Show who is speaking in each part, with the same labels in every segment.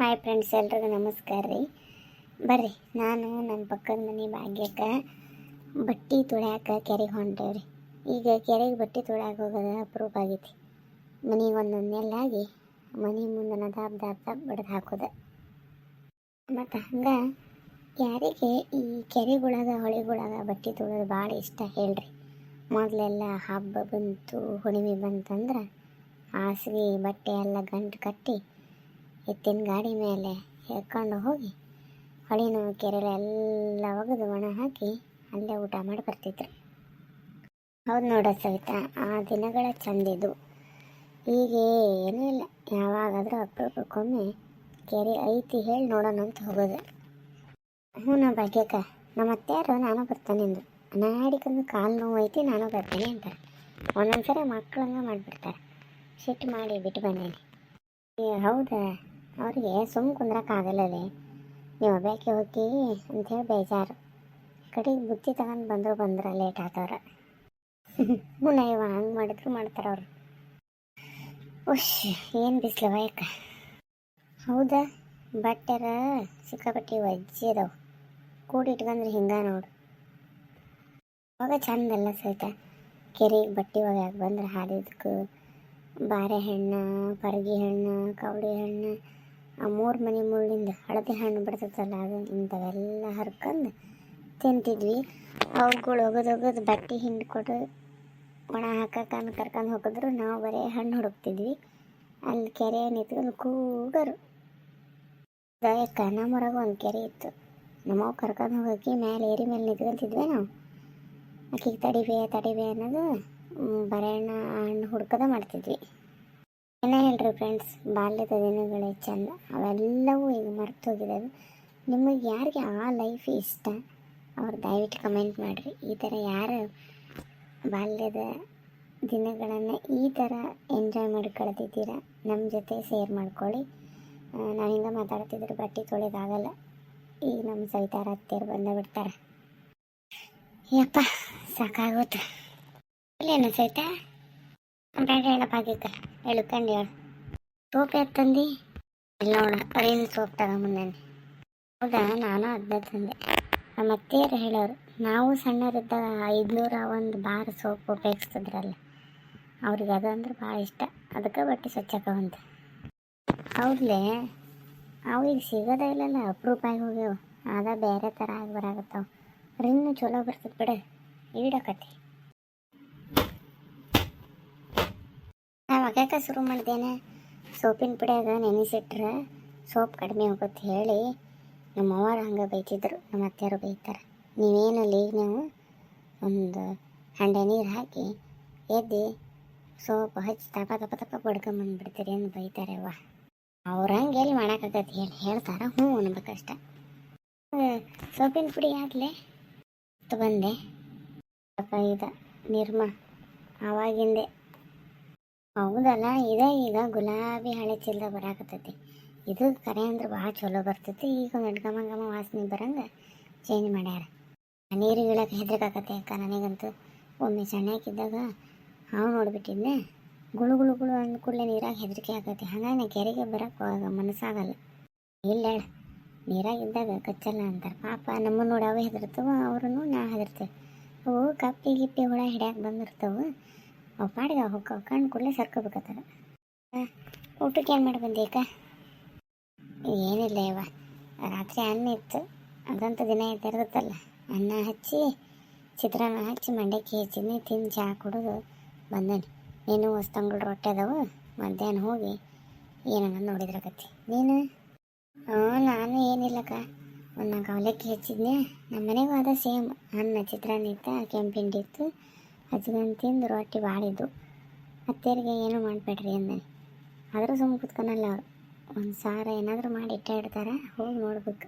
Speaker 1: Hi friends ಎಲ್ರಿಗೂ ನಮಸ್ಕಾರ ರೀ. ಬರ್ರಿ, ನಾನು ನನ್ನ ಪಕ್ಕದ ಮನೆ ಭಾಗ್ಯಕ್ಕೆ ಬಟ್ಟೆ ತುಳ್ಯಾಕ ಕೆರೆಗೆ ರೀ. ಈಗ ಕೆರೆಗೆ ಬಟ್ಟೆ ತುಳ್ಯಾಕ ಹೋಗೋದು ಅಪರೂಪ ಆಗೈತಿ. ಮನೆಗೆ ಒಂದೊಂದು ನೆಲ್ಲಾಗಿ ಮನೆ ಮುಂದೆ ದಾಬ್ ದಾಬ್ ದಾಬ್ ಬಡ್ದು ಹಾಕೋದು. ಮತ್ತು ಹಂಗೆ ಯಾರಿಗೆ ಈ ಕೆರೆಗೊಳಗ, ಹೊಳೆಗೊಳಗ ಬಟ್ಟೆ ತೊಳೋದು ಭಾಳ ಇಷ್ಟ ಹೇಳ್ರಿ. ಮೊದಲೆಲ್ಲ ಹಬ್ಬ ಬಂತು ಹುಣಿಮೆ ಬಂತಂದ್ರೆ ಹಾಸಿಗೆ, ಬಟ್ಟೆ ಎಲ್ಲ ಗಂಟು ಕಟ್ಟಿ ಎತ್ತಿನ ಗಾಡಿ ಮೇಲೆ ಹೇಳ್ಕೊಂಡು ಹೋಗಿ ಹೊಳಿನ ಕೆರೆಲೆಲ್ಲ ಒಗೆದು ಒಣ ಹಾಕಿ ಅಲ್ಲೇ ಊಟ ಮಾಡಿ ಬರ್ತಿದ್ರು. ಹೌದು ನೋಡ ಸವಿತಾ, ಆ ದಿನಗಳ ಚಂದಿದ್ದು ಈಗ ಏನೂ ಇಲ್ಲ. ಯಾವಾಗಾದರೂ ಅಪರೂಪಕ್ಕೊಮ್ಮೆ ಕೆರೆ ಐತಿ ಹೇಳಿ ನೋಡೋಣ ಅಂತ ಹೋಗೋದು. ಹ್ಞೂ ನಾ ಭಾಗ್ಯಕ್ಕ ನಮ್ಮ ಅತ್ತೆಯಾರು ನಾನು ಬರ್ತಾನೆ ಅಂದರು. ನಾಡಿಕೊಂದು ಕಾಲು ನೋವು ಐತಿ, ನಾನು ಬರ್ತೀನಿ ಅಂತಾರೆ. ಒಂದೊಂದ್ಸರಿ ಮಕ್ಕಳಂಗ ಮಾಡಿಬಿಡ್ತಾರೆ. ಸಿಟ್ಟು ಮಾಡಿ ಬಿಟ್ಟು ಬಂದೇನೆ ಹೌದಾ? ಅವ್ರಿಗೆ ಸುಮ್ಮ ಕುಂದ್ರಕ್ಕಾಗಲ್ಲವೇ ನೀವು ಒಬ್ಬಾಕೆ ಹೋಗಿ ಅಂಥೇಳಿ ಬೇಜಾರು. ಕಡೆಗೆ ಬುತ್ತಿ ತಗೊಂಡು ಬಂದರು ಬಂದ್ರೆ ಲೇಟ್ ಆತವ್ರ. ಮುನ್ನ ಇವ ಹಂಗೆ ಮಾಡಿದ್ರು ಮಾಡ್ತಾರೆ ಅವರು. ಉಶ್ ಏನು ಬಿಸಿಲು ಯಾಕ? ಹೌದಾ, ಬಟ್ಟೆರ ಸಿಕ್ಕಾಪಟ್ಟಿ ವಜ್ಜಿ ಅದಾವ. ಕೂಡಿ ಇಟ್ಕೊಂಡ್ರೆ ಹಿಂಗ ನೋಡು. ಅವಾಗ ಚಂದಲ್ಲ ಸಹಿತ ಕೆರೆಗೆ ಬಟ್ಟೆ ಒಗ್ಯಾಕ ಬಂದ್ರೆ ಹಾದಿದಕ್ಕೆ ಬಾರೆ ಹಣ್ಣು, ಪರಗಿ ಹಣ್ಣು, ಕವಳಿ ಹಣ್ಣು ಆ ಮೂರು ಮನೆ ಮುಳ್ಳಿಂದ ಹಳದಿ ಹಣ್ಣು ಬಿಡ್ತೈತಲ್ಲ ಅದು ಇಂಥವೆಲ್ಲ ಹರ್ಕೊಂಡು ತಿಂತಿದ್ವಿ. ಅವುಗಳು ಒಗದು ಒಗದು ಬಟ್ಟೆ ಹಿಂಡ್ಕೊಟ್ಟು ಒಣ ಹಾಕಕ್ಕೆ ಕರ್ಕೊಂಡು ಹೋಗಿದ್ರು, ನಾವು ಬರೀ ಹಣ್ಣು ಹುಡುಕ್ತಿದ್ವಿ. ಅಲ್ಲಿ ಕೆರೆ ನಿಂತ್ಕೊಂಡು ಕೂಗರು. ದಯಕ್ಕ ಒಂದು ಕೆರೆ ಇತ್ತು. ನಮ್ಮವ್ ಕರ್ಕೊಂಡು ಹೋಗೋಕೆ ಮೇಲೆ ಏರಿ ಮೇಲೆ ನಿಂತ್ಕೊಂತಿದ್ವಿ ನಾವು. ಆಕಿಗೆ ತಡಿಬೇ ತಡಿಬೇ ಅನ್ನೋದು ಬರೆಯಣ್ಣ ಹಣ್ಣು ಹುಡ್ಕದ ಮಾಡ್ತಿದ್ವಿ. ಏನೇ ಹೇಳ್ರಿ ಫ್ರೆಂಡ್ಸ್ ಬಾಲ್ಯದ ದಿನಗಳೇ ಚಂದ. ಅವೆಲ್ಲವೂ ಈಗ ಮರ್ತು ಹೋಗಿದ್ದಾವೆ ನಿಮಗೆ ಯಾರಿಗೆ ಆ ಲೈಫ್ ಇಷ್ಟ? ಅವ್ರು ದಯವಿಟ್ಟು ಕಮೆಂಟ್ ಮಾಡಿರಿ. ಈ ಥರ ಯಾರು ಬಾಲ್ಯದ ದಿನಗಳನ್ನು ಈ ಥರ ಎಂಜಾಯ್ ಮಾಡಿ ನಮ್ಮ ಜೊತೆ ಶೇರ್ ಮಾಡ್ಕೊಳ್ಳಿ. ನಾನು ಹಿಂಗೆ ಮಾತಾಡ್ತಿದ್ರೆ ಬಟ್ಟೆ ತೊಳೆದಾಗಲ್ಲ. ಈಗ ನಮ್ಮ ಸವಿತಾರ ಹತ್ತಿರ ಬಂದ ಬಿಡ್ತಾರೆ. ಯಪ್ಪ ಸಾಕಾಗುತ್ತೆ ಇಲ್ಲೇನು ಸವಿತಾ? ಬೇಡ ಹೇಳಪ್ಪ ಆಗಿಕ್ಕ ಹೇಳ ಸೋಪ್ ಎತ್ತಂದು ಇಲ್ಲ ನೋಡ, ಅದೇನು ಸೋಪ್ ತಗೊಂಬಂದಾನೆ ಹೌದಾ, ನಾನು ಅದನ್ನ ತಂದೆ. ನಮ್ಮ ಅತ್ತೆಯರು ಹೇಳೋರು, ನಾವು ಸಣ್ಣರಿದ್ದಾಗ ಐದುನೂರ ಒಂದು ಬಾರ್ ಸೋಪ್ ಉಪಯೋಗಿಸ್ತಿದ್ರಲ್ಲ, ಅವ್ರಿಗೆ ಅದು ಅಂದ್ರೆ ಭಾಳ ಇಷ್ಟ. ಅದಕ್ಕೆ ಬಟ್ಟೆ ಸ್ವಚ್ಛಕ್ಕವಂತ ಹೌದ್ಲೇ, ಅವು ಈಗ ಸಿಗೋದೇ ಇಲ್ಲಲ್ಲ ಅಪರೂಪ ಆಗಿ ಹೋಗ್ಯಾವ. ಅದ ಬೇರೆ ಥರ ಆಗಿ ಬರಾಗತ್ತವು ರಿನ್ನು ಚಲೋ ಬರ್ತದೆ ಬಿಡ ಈಡಕತಿ ಒಗ್ಯಾಕ ಶುರು ಮಾಡ್ದೇನೆ? ಸೋಪಿನ ಪುಡಿಯಾಗ ನೆನೆಸಿಟ್ರೆ ಸೋಪ್ ಕಡಿಮೆ ಹೋಗುತ್ತೆ ಹೇಳಿ ನಮ್ಮ ಅವ್ವಾರು ಹಂಗೆ ಬೈತಿದ್ರು, ನಮ್ಮ ಅತ್ತೆಯರು ಬೈತಾರೆ. ನೀವೇನು ಈಗ ನೀವು ಒಂದು ಹಂಡೆ ನೀರು ಹಾಕಿ ಎದ್ದು ಸೋಪ್ ಹಚ್ಚಿ ತಪ ತಪ ತಪ ಬಡ್ಕೊಂಬಂದ್ಬಿಡ್ತೀರಿ ಅಂತ ಬೈತಾರೆ ಅವ್ವ. ಅವ್ರು ಹಂಗೆ ಎಲ್ಲಿ ಮಾಡೋಕ್ಕಾಗತ್ತೆ ಹೇಳಿ ಹೇಳ್ತಾರ, ಹ್ಞೂ ಅನ್ಬೇಕಷ್ಟ. ಸೋಪಿನ ಪುಡಿ ಆಗಲೇ ಬಂದೆ. ಇದ ನಿರ್ಮ, ಆವಾಗಿಂದೆ ಹೌದಲ್ಲ, ಇದೇ ಈಗ ಗುಲಾಬಿ ಹಳೆ ಚಿಲ್ಲ ಬರಾಕತ್ತೈತಿ. ಇದು ಕರೆ ಅಂದ್ರೆ ಭಾಳ ಚಲೋ ಬರ್ತೈತಿ. ಈಗ ಒಂದು ಗಮ ವಾಸನೆ ಬರಂಗೆ ಚೇಂಜ್ ಮಾಡ್ಯಾರ. ನೀರು ಇಳಕ್ಕೆ ಹೆದ್ರಕತ್ತೆ ಅಕ್ಕ ನನಗಂತೂ. ಒಮ್ಮೆ ಸಣ್ಣಕ್ಕಿದ್ದಾಗ ಹಾವು ನೋಡ್ಬಿಟ್ಟಿದ್ನೆ. ಗುಳು ಗುಳು ಗುಳು ಅಂದ ಕೂಡಲೇ ನೀರಾಗ ಹೆದರಿಕೆ ಆಗತ್ತೆ ಹಾಗಾಗಿ ಕೆರೆಗೆ ಬರಕ್ಕೆ ಮನಸ್ಸಾಗಲ್ಲ. ಇಲ್ಲ ನೀರಾಗಿದ್ದಾಗ ಕಚ್ಚಲ್ಲ ಅಂತಾರೆ. ಪಾಪ ನಮ್ಮ ನೋಡಿ ಅವು ಹೆದರ್ತವೆ ಅವ್ರೂ ನಾ ಹೆದರ್ತೇವೆ. ಅವು ಕಪ್ಪಿ, ಗಿಪ್ಪಿ ಹುಳ ಹಿಡ್ಯಾಕೆ ಬಂದಿರ್ತವೆ. ಅವು ಪಾಡಿಗೆ ಹೊಕ್ಕ ಕಣ್ಣು ಕೂಡಲೇ ಸರ್ಕೋಬೇಕತ್ತಾರ ಊಟಕ್ಕೆ ಏನು ಮಾಡಿ ಬಂದೇಕ ಏನಿಲ್ಲ ಇವ ರಾತ್ರಿ ಅನ್ನ ಇತ್ತು, ಅದಂತೂ ದಿನ ತೆರೆದತ್ತಲ್ಲ ಅನ್ನ ಹಚ್ಚಿ, ಚಿತ್ರಾನ್ನ ಹಚ್ಚಿ, ಮಂಡಕ್ಕಿ ಹಚ್ಚಿದ್ನಿ, ತಿಂದು ಚಹಾ ಕುಡಿದು, ಬಂದಾನೆ. ನೀನು ಹೊಸ್ತಂಗಳು ರೊಟ್ಟೆ ಅದಾವು, ಮಧ್ಯಾಹ್ನ ಹೋಗಿ ಏನನ್ನ ನೋಡಿದ್ರಕತ್ತಿ ನೀನು? ಹ್ಞೂ ನಾನು ಏನಿಲ್ಲಕ್ಕ, ಒಂದು ಅವಲಕ್ಕಿ ಹೆಚ್ಚಿದ್ನೆ. ನಮ್ಮ ಮನೆಗೂ ಅದ ಸೇಮ್, ಅನ್ನ, ಚಿತ್ರಾನ್ನ ಇತ್ತು ಕೆಂಪಿಂಡಿ ಇತ್ತು. ಹಚ್ಕೊಂಡು ತಿಂದು ರೊಟ್ಟಿ ಬಾಳಿದ್ದು. ಅತ್ತೆಯರಿಗೆ ಏನೂ ಮಾಡಬೇಡ್ರಿ ಅಂದೆ. ಆದರೂ ಸುಮ್ಮನೆ ಕುತ್ಕೊನಲ್ಲ ಅವರು. ಒಂದು ಸಾರ ಏನಾದರೂ ಮಾಡಿ ಇಟ್ಟ ಇಡ್ತಾರೆ, ಹೋಗಿ ನೋಡ್ಬೇಕು.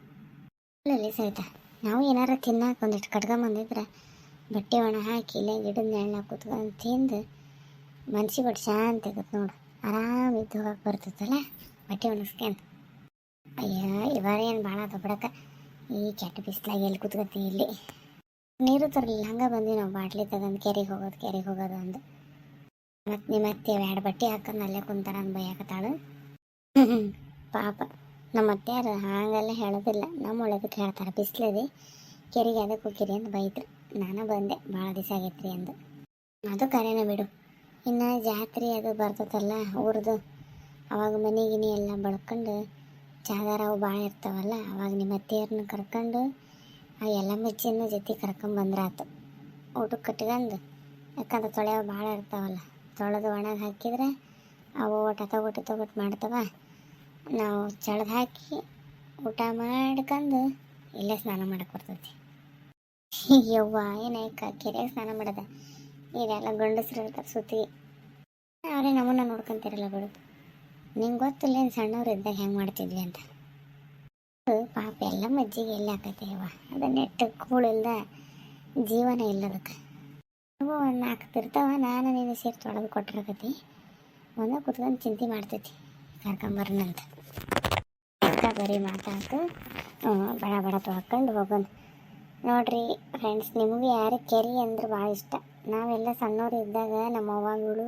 Speaker 1: ಅಲ್ಲಿ ಸಹಿತ ನಾವು ಏನಾರು ತಿನ್ನಕ್ಕೆ ಒಂದಿಷ್ಟು ಕಟ್ಕೊಂಬಂದಿದ್ರೆ ಬಟ್ಟೆ ಒಣ ಹಾಕಿ ಇಲ್ಲೇ ಗಿಡದ ನೆರಳ ಕುತ್ಕೊಂಡು ತಿಂದು ಮನ್ಸಿಗೆ ಬಿಟ್ಟು ಶಾಂತಿ ಆಗತ್ತೆ ನೋಡು. ಆರಾಮ ಇದ್ದು ಹೋಗಕ್ಕೆ ಬರ್ತೈತಲ್ಲ ಬಟ್ಟೆ ಒಣಸ್ಕೊಂಡು ಅಯ್ಯೋ ಇವಾರೇನು ಭಾಳ ದೊಡ್ಡಕ್ಕ ಈ ಕೆಟ್ಟ ಬಿಸಿಲಾಗಿ ಎಲ್ಲಿ ಕುತ್ಕತ್ತಿ ಇಲ್ಲಿ? ನೀರು ತರಲಿಲ್ಲ, ಹಂಗೆ ಬಂದ್ವಿ ನಾವು ಬಾಟ್ಲಿ ತಗೊಂಡು ಕೆರೆಗೆ ಹೋಗೋದು ಕೆರೆಗೆ ಹೋಗೋದು ಅಂದು. ಮತ್ತು ನಿಮ್ಮ ಅತ್ತೆ ಎರಡು ಬಟ್ಟೆ ಹಾಕೊಂಡು ಅಲ್ಲೇ ಕುಂತಾರ ಅಂದ್ ಬೈಯಾಕತ್ತಾಳು ಪಾಪ ನಮ್ಮ ಅತ್ತೆಯಾರು ಹಾಗೆಲ್ಲ ಹೇಳೋದಿಲ್ಲ ನಮ್ಮ ಒಳ್ಳೇದಕ್ಕೆ ಹೇಳ್ತಾರೆ, ಬಿಸಿಲದಿ, ಕೆರೆಗೆ ಅದಕ್ಕೆ ಹೋಗಿರಿ ಅಂತ ಬೈದ್ರು. ನಾನು ಬಂದೆ ಭಾಳ ದಿವಸ ಆಗೈತ್ರಿ ಅಂದು. ಅದು ಕರೆನ ಬಿಡು. ಇನ್ನು ಜಾತ್ರೆ ಅದು ಬರ್ತದಲ್ಲ ಊರದು, ಅವಾಗ ಮನೆ ಗಿನಿ ಎಲ್ಲ ಬಳ್ಕೊಂಡು ಚಾದಾರ ಅವು ಭಾಳ ಇರ್ತಾವಲ್ಲ, ಅವಾಗ ನಿಮ್ಮ ಅತ್ತೆಯವ್ರನ್ನ ಕರ್ಕೊಂಡು ಆ ಎಲ್ಲ ಮೆಚ್ಚಿನ ಜೊತೆ ಕರ್ಕೊಂಬಂದ್ರಾತು ಊಟಕ್ಕೆ ಕಟ್ಕೊಂಡು, ಯಾಕಂದ್ರೆ ತೊಳೆಯವು ಭಾಳ ಇರ್ತಾವಲ್ಲ, ತೊಳೆದು ಒಣಗಿ ಹಾಕಿದ್ರೆ ಅವು ಒಟ್ಟು ತಗೊಟ್ಟು ತಗೊಟ್ಟು ಮಾಡ್ತವ. ನಾವು ಚಳ್ದು ಹಾಕಿ ಊಟ ಮಾಡ್ಕೊಂಡು ಇಲ್ಲೇ ಸ್ನಾನ ಮಾಡಕ್ಕೆ ಬರ್ತೈತಿ. ಯವ್ವ ಏನಾಯ್ಕ ಕೆರೆಯಾಗ ಸ್ನಾನ ಮಾಡದ? ಇದೆಲ್ಲ ಗಂಡಸ್ರು ಇರ್ತಾರೆ ಸುತ್ತಿ. ಅವರೇ ನಮ್ಮನ್ನ ನೋಡ್ಕೊಂತಿರಲ್ಲ ಬಿಡು. ನಿಂಗೆ ಗೊತ್ತಿಲ್ಲ ಏನು ಸಣ್ಣವ್ರು ಇದ್ದಾಗ ಹೆಂಗೆ ಮಾಡ್ತಿದ್ವಿ ಅಂತ. ಎಲ್ಲ ಮಜ್ಜಿಗೆ ಎಲ್ಲಿ ಹಾಕೈತೆ ಯವ್ವ? ಅದು ನೆಟ್ಟು ಕೂಳಿಲ್ದ ಜೀವನ ಇಲ್ಲ ಅದಕ್ಕೆ ಅವು ಒಂದು ನಾಲ್ಕು ತಿರ್ತಾವ, ನಾನು ನೀನು ಸೇರಿ ತೊಳೆದು ಕೊಟ್ಟಿರಕತಿ ಒಂದ ಕುತ್ಕೊಂಡು ಚಿಂತೆ ಮಾಡ್ತೈತಿ, ಕರ್ಕೊಂಬರ್ನಂತ. ಅಕ್ಕ ಬರೀ ಮಾತಾಡ್ತು. ಬಡ ಬಡ ತೊಳ್ಕೊಂಡು ಹೋಗೋಣ ನೋಡ್ರಿ ಫ್ರೆಂಡ್ಸ್ ನಿಮಗೆ ಯಾರು ಕೆರೆ ಅಂದ್ರೆ ಭಾಳ ಇಷ್ಟ. ನಾವೆಲ್ಲ ಸಣ್ಣವ್ರು ಇದ್ದಾಗ ನಮ್ಮ ಅವ್ವಗಳು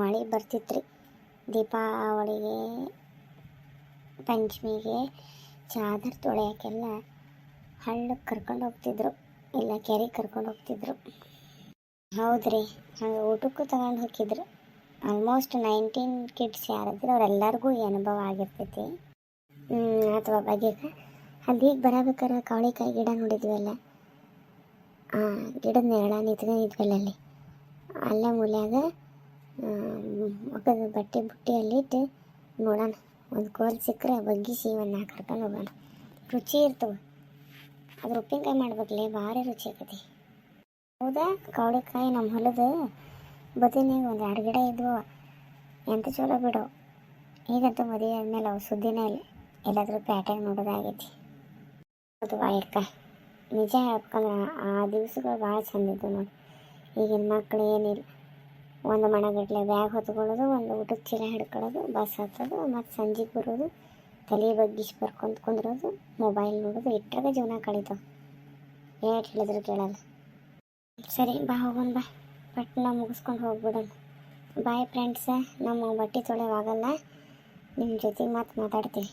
Speaker 1: ಮಳೆ ಬರ್ತಿತ್ತು ರೀ ದೀಪಾವಳಿಗೆ, ಪಂಚಮಿಗೆ ಚಾದರ್ ತೊಳೆಯೋಕ್ಕೆಲ್ಲ ಹಳ್ಳಕ್ಕೆ ಕರ್ಕೊಂಡು ಹೋಗ್ತಿದ್ರು. ಇಲ್ಲ ಕೆರೆಗೆ ಕರ್ಕೊಂಡು ಹೋಗ್ತಿದ್ರು. ಹೌದ್ರಿ, ಹಂಗೆ ಊಟಕ್ಕೂ ತಗೊಂಡು ಹೋಗಿದ್ರು. ಆಲ್ಮೋಸ್ಟ್ ನೈನ್ಟೀನ್ ಕಿಡ್ಸ್ ಯಾರಿದ್ರು, ಅವರೆಲ್ಲರಿಗೂ ಈ ಅನುಭವ ಆಗಿರ್ತೈತಿ. ಅಥವಾ ಬಗೆ ಅಲ್ಲಿ ಈಗ ಬರಬೇಕಾರೆ ಕವಳಿಕಾಯಿ ಗಿಡ ನೋಡಿದ್ವಲ್ಲ? ಹಾಂ ಗಿಡದ ನೆರಳ ನಿಂತ್ಕೊಂಡಿದ್ವಲ್ಲ ಅಲ್ಲಿ ಅಲ್ಲೇ ಮೂಲ್ಯಾಗ ಬಟ್ಟೆ ಬುಟ್ಟಿಯಲ್ಲಿಟ್ಟು ನೋಡೋಣ. ಒಂದು ಕೋಲ್ ಸಿಕ್ಕರೆ ಬಗ್ಗಿಸಿ ಒಂದು ನಾಲ್ಕು ಕರ್ಕೊಂಡು ಹೋಗೋಣ. ರುಚಿ ಇರ್ತವೆ ಅದು ಉಪ್ಪಿನಕಾಯಿ ಮಾಡ್ಬೇಕಲ್ಲ ಭಾರಿ ರುಚಿ ಆಕತಿ. ಹೌದಾ? ಕವಳಿಕಾಯಿ ನಮ್ಮ ಹೊಲದ ಬದಿನಾಗ ಒಂದು ಎರಡು ಗಿಡ ಇದ್ವು. ಎಂತ ಚಲೋ ಬಿಡು. ಈಗಂತೂ ಮದುವೆ ಆದಮೇಲೆ ಅವು ಸುದ್ದಿನೇ ಇಲ್ಲ. ಎಲ್ಲಾದರೂ ಪ್ಯಾಟರ್ನ್ ನೋಡೋದಾಗೈತಿ ಹೌದು ಬಾಯಕ್ಕ ನಿಜ ಹೇಳ್ಬೇಕಂದ್ರೆ ಆ ದಿವಸಗಳು ಭಾಳ ಚಂದ ಇದ್ದವು ನೋಡಿ. ಈಗಿನ ಮಕ್ಕಳು ಏನಿಲ್ಲ. ಒಂದು ಮಣಗಟ್ಟಲೆ ಬ್ಯಾಗ್ ಹೊತ್ಕೊಳ್ಳೋದು, ಒಂದು ಊಟದ ಚೀಲ ಹಿಡ್ಕೊಳ್ಳೋದು ಬಸ್ ಹತ್ತೋದು, ಮತ್ತು ಸಂಜೆಗೆ ಬರೋದು, ತಲೆ ಬಗ್ಗಿಸಿ ಬರ್ಕೊಂತ ಕುಂದ್ರೋದು ಮೊಬೈಲ್ ನೋಡೋದು ಇಟ್ಟಾಗ ಜೀವನ ಕಳೀತಾವೆ ಏಟ್ ಹೇಳಿದ್ರು ಕೇಳಲ್ಲ. ಸರಿ, ಬಾ, ಹೋಗೋಣ ಬಾ. ಪಟ್ನ ಮುಗಿಸ್ಕೊಂಡು ಹೋಗ್ಬಿಡೋಣ. ಬಾಯ್ ಫ್ರೆಂಡ್ಸ ನಮ್ಮ ಬಟ್ಟೆ ತೊಳೆವಾಗಲ್ಲ ನಿಮ್ಮ ಜೊತೆಗೆ ಮತ್ತೆ ಮಾತಾಡ್ತೀವಿ